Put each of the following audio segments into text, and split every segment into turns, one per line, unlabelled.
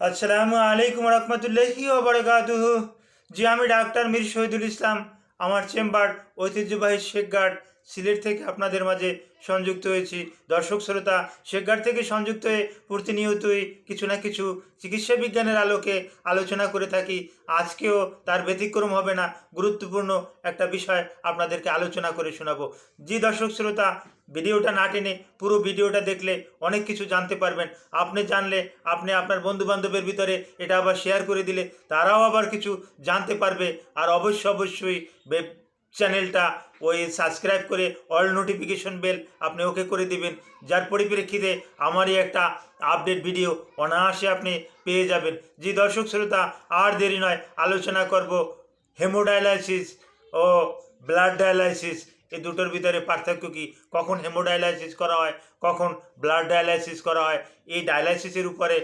আসসালামু আলাইকুম রহমতুল্লাহি ওবরাকাতুহ জি আমি ডাক্তার মীর শহীদুল ইসলাম আমার চেম্বার ঐতিহ্যবাহী শেখঘাট সিলেট থেকে আপনাদের মাঝে সংযুক্ত হয়েছি। দর্শক, শ্রোতা শেখঘাট থেকে সংযুক্ত হয়ে প্রতিনিয়তই কিছু না কিছু চিকিৎসা বিজ্ঞানের আলোকে আলোচনা করে থাকি। আজকেও তার ব্যতিক্রম হবে না, গুরুত্বপূর্ণ একটা বিষয় আপনাদেরকে আলোচনা করে শোনাবো। জি দর্শক, শ্রোতা, ভিডিওটা না টেনে পুরো ভিডিওটা দেখলে অনেক কিছু জানতে পারবেন। আপনি জানলে আপনি আপনার বন্ধু বান্ধবের ভিতরে এটা আবার শেয়ার করে দিলে তারাও আবার কিছু জানতে পারবে। আর অবশ্য, অবশ্যই চ্যানেলটা, ওই সাবস্ক্রাইব করে অল নোটিফিকেশন বেল আপনি ওকে করে দিবেন। যার পরিপ্রেক্ষিতে আমারই একটা আপডেট ভিডিও অনায়াসে আপনি পেয়ে যাবেন। জি দর্শক শ্রোতা, আর দেরি নয়, আলোচনা করব হেমোডায়ালাইসিস ও ব্লাড ডায়ালাইসিস এই দুটোর ভিতরে পার্থক্য কী? কখন হেমোডায়ালাইসিস করা হয়, কখন ব্লাড ডায়ালাইসিস করা হয়? এই ডায়ালাইসিসের উপরে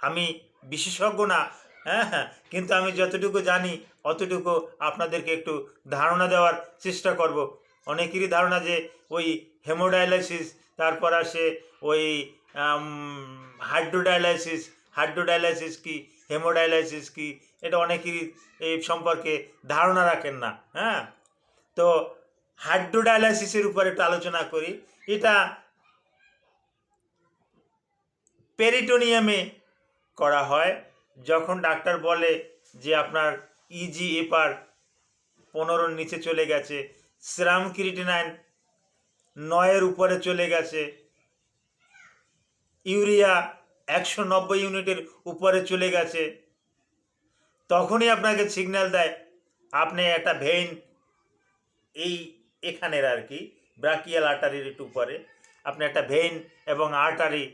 আমি বিশেষজ্ঞ না হ্যাঁ হ্যাঁ কিন্তু আমি যতটুকু জানি, অতটুকু আপনাদেরকে একটু ধারণা দেওয়ার চেষ্টা করব। অনেকেরই ধারণা যে ওই হেমোডায়ালাইসিস, তারপর আসে ওই হাইড্রোডায়ালাইসিস হাইড্রোডায়ালাইসিস কি, হেমোডায়ালাইসিস কি, এটা অনেকেরই এই সম্পর্কে ধারণা রাখেন না হ্যাঁ? তো হাইড্রোডায়ালাইসিসের উপর একটু আলোচনা করি। এটা পেরিটোনিয়ামে করা হয়। যখন ডাক্তার বলে যে আপনার E ইজি এপার পনেরোর নিচে চলে গেছে শ্রাম ক্রিটিনাইন নয়ের উপরে চলে গেছে, ইউরিয়া একশো নব্বই ইউনিটের উপরে চলে গেছে, তখনই আপনাকে সিগন্যাল দেয়, আপনি একটা ভেইন এই এখানের আর কি, ব্রাকিয়াল আর্টারির একটু উপরে, আপনি একটা ভেইন এবং আর্টারি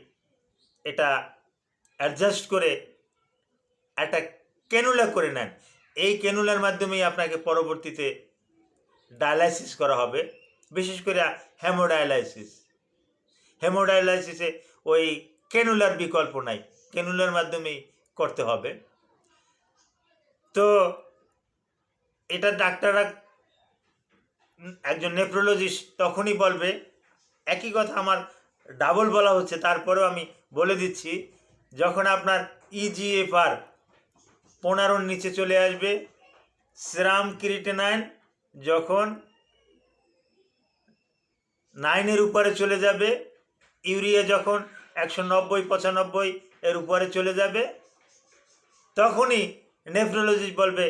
এটা অ্যাডজাস্ট করে একটা ক্যানুলা করে নেন। এই ক্যানুলার মাধ্যমেই আপনাকে পরবর্তীতে ডায়ালাইসিস করা হবে। বিশেষ করে হেমোডায়ালাইসিস হেমোডায়ালাইসিসে ওই ক্যানুলার বিকল্প নাই। ক্যানুলার মাধ্যমেই করতে হবে। তো এটা ডাক্তাররা একজন নেফ্রোলজিস্ট তখনই বলবে, একই কথা আমার ডাবল বলা হচ্ছে। তারপরেও আমি বলে দিচ্ছি, যখন আপনার E ইজিএফআর পনেরোর নিচে চলে আসবে। শ্রাম ক্রিটেনাইন যখন নাইনের উপরে চলে যাবে, ইউরিয়া যখন একশো নব্বই, পঁচানব্বই এর উপরে চলে যাবে, তখনই নেফ্রোলজিস্ট বলবে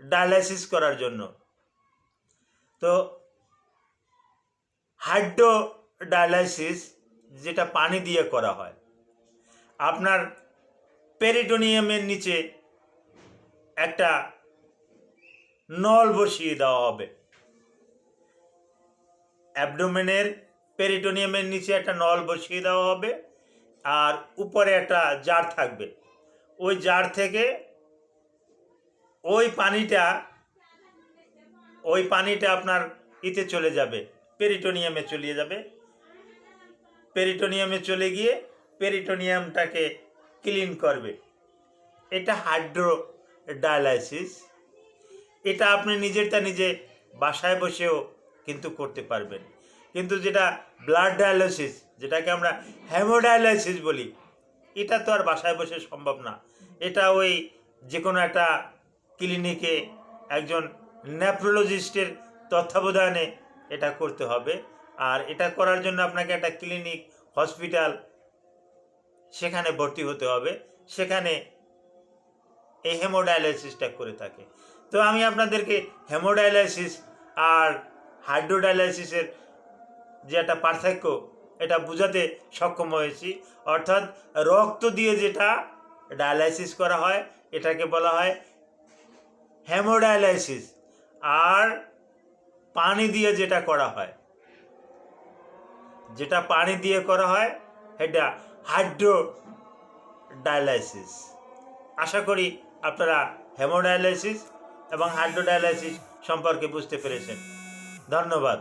ডায়ালাইসিস করার জন্য। তো হাইড্রো ডায়ালাইসিস যেটা পানি দিয়ে করা হয়, আপনার পেরিটোনিয়ামের নিচে একটা নল বসিয়ে দেওয়া হবে। অ্যাবডোমেনের পেরিটোনিয়ামের নিচে একটা নল বসিয়ে দেওয়া হবে আর উপরে একটা জার থাকবে। ওই জার থেকে ওই পানিটা ওই পানিটা আপনার ইতে চলে যাবে, পেরিটোনিয়ামে চলে যাবে। পেরিটোনিয়ামে চলে গিয়ে পেরিটোনিয়ামটাকে ক্লিন করবে। এটা হাইড্রো ডায়ালাইসিস এটা আপনি নিজেরটা নিজে বাসায় বসেও কিন্তু করতে পারবেন। কিন্তু যেটা ব্লাড ডায়ালাইসিস, যেটাকে আমরা হেমোডায়ালাইসিস বলি, এটা তো আর বাসায় বসে সম্ভব না। এটা ওই যে কোনো একটা ক্লিনিকে একজন নেফ্রোলজিস্টের তত্ত্বাবধানে এটা করতে হবে। আর এটা করার জন্য আপনাকে একটা ক্লিনিক, হসপিটাল সেখানে ভর্তি হতে হবে, সেখানে এই হেমোডায়ালাইসিসটা করে থাকে। তো আমি আপনাদেরকে হেমোডায়ালাইসিস আর হাইড্রোডায়ালাইসিসের যে একটা পার্থক্য, এটা বোঝাতে সক্ষম হয়েছি। অর্থাৎ রক্ত দিয়ে যেটা ডায়ালাইসিস করা হয়, এটাকে বলা হয় হেমোডায়ালাইসিস আর পানি দিয়ে যেটা করা হয়। যেটা পানি দিয়ে করা হয় এটা হাইড্রো ডায়ালাইসিস আশা করি আপনারা হেমোডায়ালাইসিস এবং হাইড্রো ডায়ালাইসিস সম্পর্কে বুঝতে পেরেছেন। ধন্যবাদ।